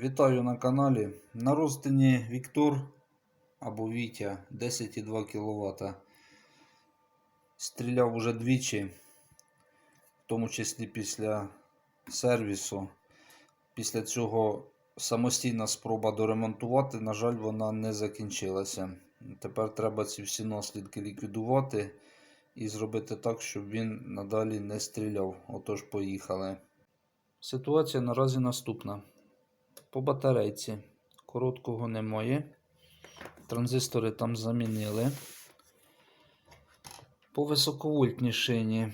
Вітаю на каналі. На розтині Віктор або Вітя 10,2 кВт. Стріляв уже двічі, в тому числі після сервісу. Після цього самостійна спроба доремонтувати, на жаль, вона не закінчилася. Тепер треба ці всі наслідки ліквідувати і зробити так, щоб він надалі не стріляв. Отож, поїхали. Ситуація наразі наступна. По батарейці короткого немає. Транзистори там замінили. По високовольтній шині.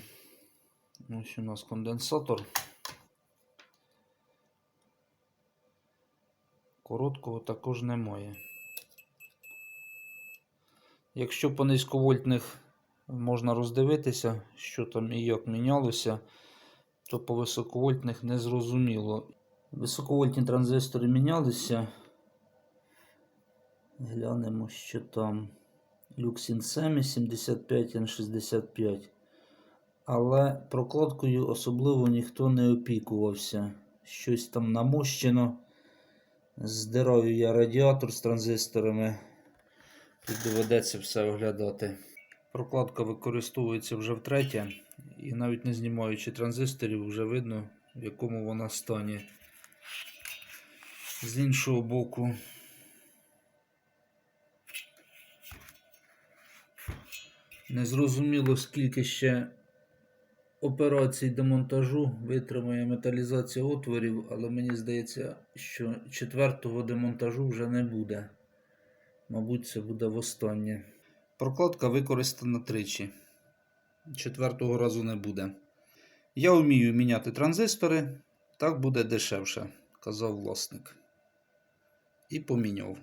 Ось у нас конденсатор. Короткого також немає. Якщо по низьковольтних можна роздивитися, що там і як мінялося, то по високовольтних не зрозуміло. Високовольтні транзистори мінялися. Глянемо, що там. Luxin Semi 75N65. Але прокладкою особливо ніхто не опікувався. Щось там намощено. Здираю я радіатор з транзисторами. Тут доведеться все оглядати. Прокладка використовується вже втретє. І навіть не знімаючи транзисторів, вже видно, в якому вона стані. З іншого боку. Незрозуміло, скільки ще операцій демонтажу витримає металізація отворів, але мені здається, що четвертого демонтажу вже не буде. Мабуть, це буде востаннє. Прокладка використана тричі. Четвертого разу не буде. Я вмію міняти транзистори, так буде дешевше, казав власник. І поміняв.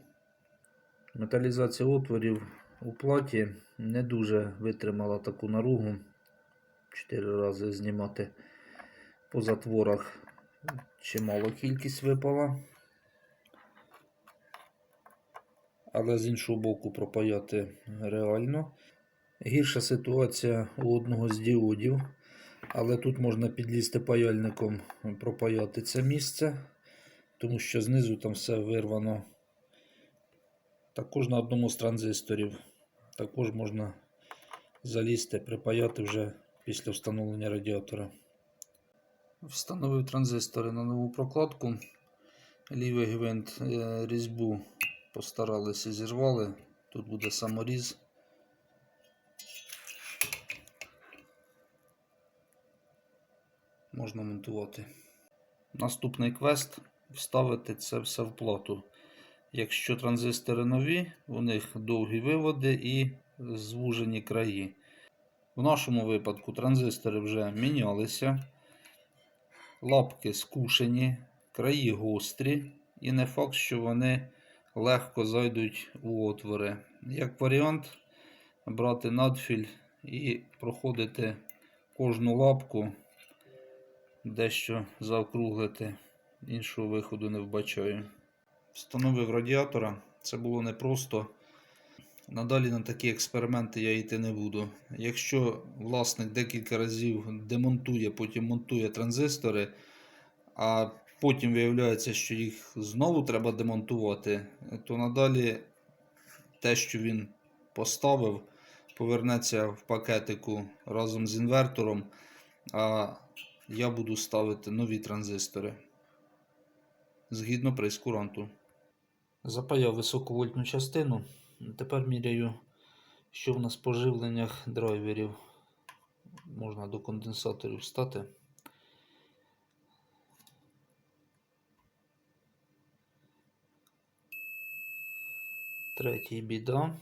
Металізація отворів у платі не дуже витримала таку наругу. Чотири рази знімати по затворах чимало кількість випала. Але з іншого боку пропаяти реально. Гірша ситуація у одного з діодів. Але тут можна підлізти паяльником, пропаяти це місце, тому що знизу там все вирвано. Також на одному з транзисторів також можна залізти, припаяти вже після встановлення радіатора. Встановив транзистори на нову прокладку. Лівий гвинт е, різьбу постаралися зірвали. Тут буде саморіз. Можна монтувати. Наступний квест вставити це все в плату. Якщо транзистори нові, у них довгі виводи і звужені краї. В нашому випадку транзистори вже мінялися, лапки скушені, краї гострі, і не факт, що вони легко зайдуть у отвори. Як варіант, брати надфіль і проходити кожну лапку, дещо заокруглити, іншого виходу не вбачаю. Встановив радіатора. Це було непросто. Надалі на такі експерименти я йти не буду. Якщо власник декілька разів демонтує, потім монтує транзистори, а потім виявляється, що їх знову треба демонтувати, то надалі те, що він поставив, повернеться в пакетику разом з інвертором, а я буду ставити нові транзистори згідно прейскуранту. Запаяв високовольтну частину. Тепер міряю, що в нас по живленнях драйверів. Можна до конденсаторів стати. Третій біда.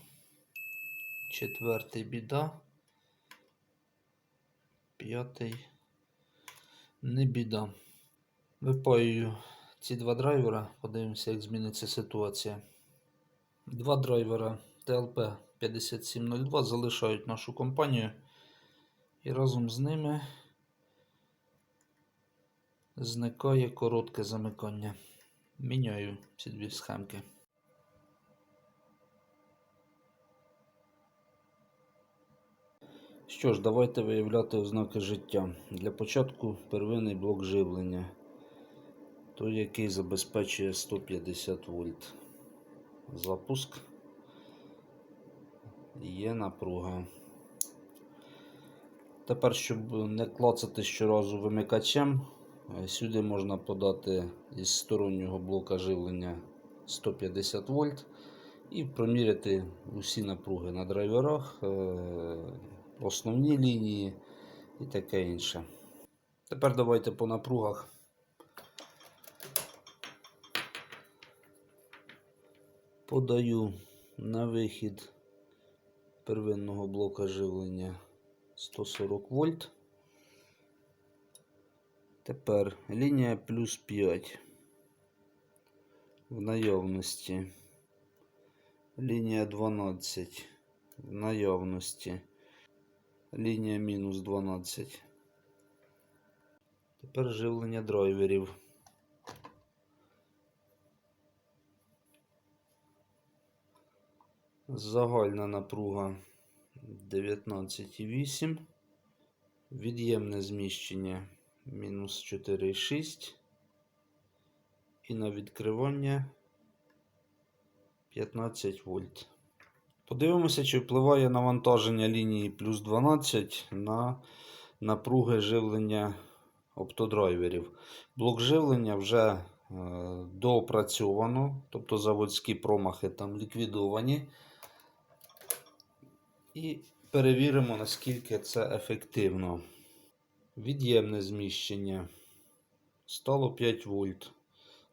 Четвертий біда. П'ятий не біда. Випаюю ці два драйвера, подивимося, як зміниться ситуація. Два драйвера TLP 5702 залишають нашу компанію. І разом з ними зникає коротке замикання. Міняю ці дві схемки. Що ж, давайте виявляти ознаки життя. Для початку первинний блок живлення. Той, який забезпечує 150 вольт. Запуск. Є напруга. Тепер, щоб не клацати щоразу вимикачем, е, сюди можна подати із стороннього блока живлення 150 вольт і проміряти усі напруги на драйверах, е, основні лінії і таке інше. Тепер давайте по напругах. Подаю на вихід первинного блока живлення 140 вольт. Тепер лінія плюс 5 в наявності. Лінія 12 в наявності. Лінія мінус 12. Тепер живлення драйверів. Загальна напруга 19,8. Від'ємне зміщення мінус 4,6. І на відкривання 15 вольт. Подивимося, чи впливає навантаження лінії плюс 12 на напруги живлення оптодрайверів. Блок живлення вже е, доопрацьовано, тобто заводські промахи там ліквідовані. І перевіримо, наскільки це ефективно. Від'ємне зміщення стало 5 вольт.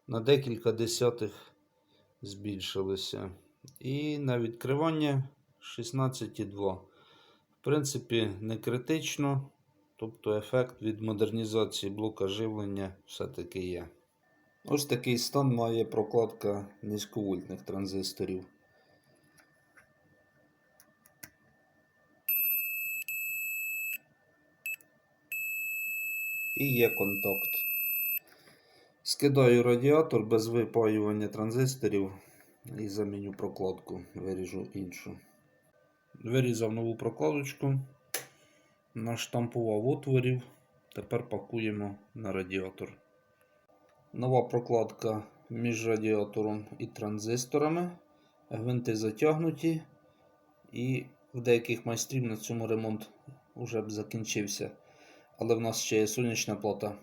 На декілька десятих збільшилося. І на відкривання 16,2. В принципі, не критично. Тобто ефект від модернізації блока живлення все-таки є. Ось такий стан має прокладка низьковольтних транзисторів. І є контакт. Скидаю радіатор без випаювання транзисторів і заміню прокладку, виріжу іншу. Вирізав нову прокладочку, наштампував отворів. Тепер пакуємо на радіатор. Нова прокладка між радіатором і транзисторами. Гвинти затягнуті. І в деяких майстрів на цьому ремонт вже б закінчився. Але в нас ще є сонячна плата.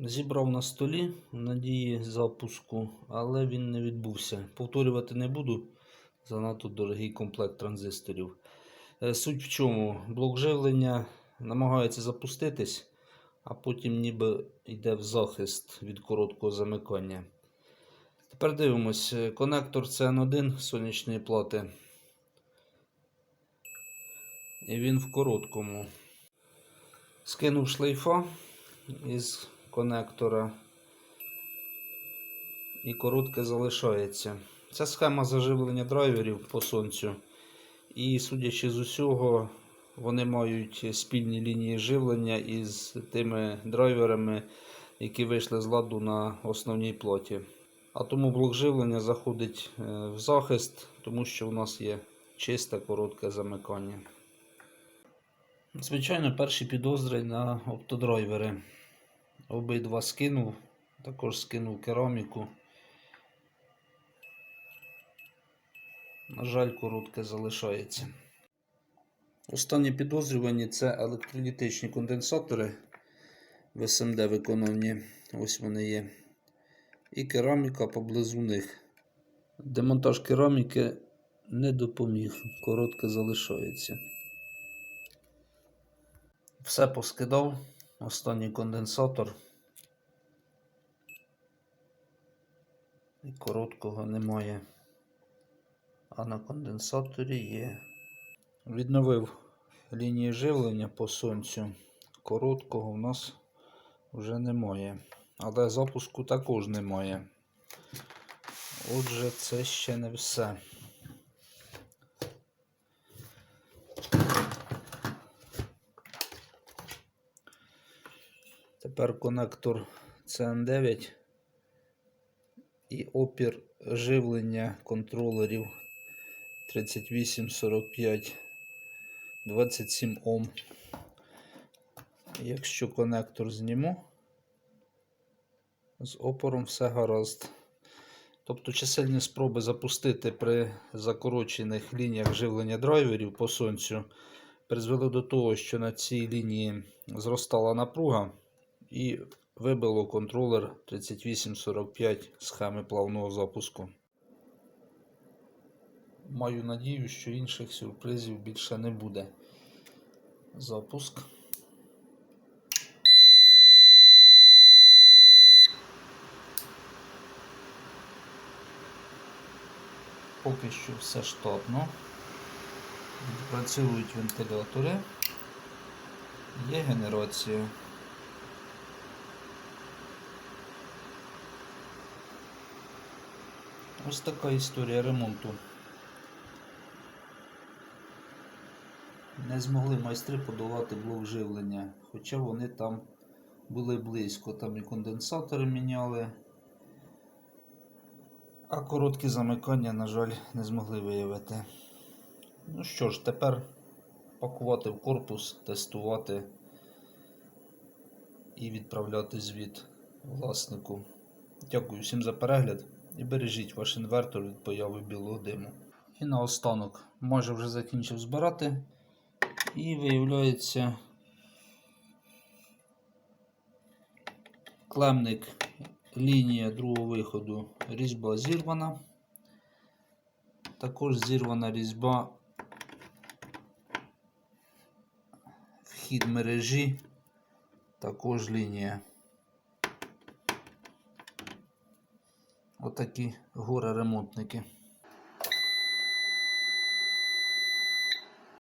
Зібрав на столі надії запуску, але він не відбувся. Повторювати не буду. Занадто дорогий комплект транзисторів. Е, Суть в чому? Блок живлення намагається запуститись, а потім ніби йде в захист від короткого замикання. Тепер дивимось. Е, Конектор CN1 сонячної плати. І він в короткому. Скинув шлейфа із конектора. І коротке залишається. Це схема заживлення драйверів по сонцю. І судячи з усього, вони мають спільні лінії живлення із тими драйверами, які вийшли з ладу на основній платі. А тому блок живлення заходить е, в захист, тому що у нас є чисте коротке замикання. Звичайно, перші підозри на оптодрайвери. Обидва скинув, також скинув кераміку. На жаль, коротке залишається. Останні підозрювані це електролітичні конденсатори в СМД виконані. Ось вони є. І кераміка поблизу них. Демонтаж кераміки не допоміг, коротке залишається. Все поскидав. Останній конденсатор. І короткого немає. А на конденсаторі є. Відновив лінії живлення по сонцю. Короткого в нас вже немає. Але запуску також немає. Отже, це ще не все. Тепер конектор CN9 і опір живлення контролерів 3845 27 Ом. Якщо конектор зніму, З опором все гаразд. Тобто чисельні спроби запустити при закорочених лініях живлення драйверів по сонцю призвели до того, що на цій лінії зростала напруга і вибило контролер 3845 схеми плавного запуску. Маю надію, що інших сюрпризів більше не буде. Запуск. Поки що все штатно. Працюють вентилятори. Є генерація. Ось така історія ремонту. Не змогли майстри подолати блок живлення, хоча вони там були близько, там і конденсатори міняли. А короткі замикання, на жаль, не змогли виявити. Ну що ж, тепер пакувати в корпус, тестувати і відправляти звіт власнику. Дякую всім за перегляд і бережіть ваш інвертор від появи білого диму. І наостанок, майже вже закінчив збирати. І виявляється клемник лінія другого виходу різьба зірвана. Також зірвана різьба вхід мережі, також лінія. Отакі горе ремонтники.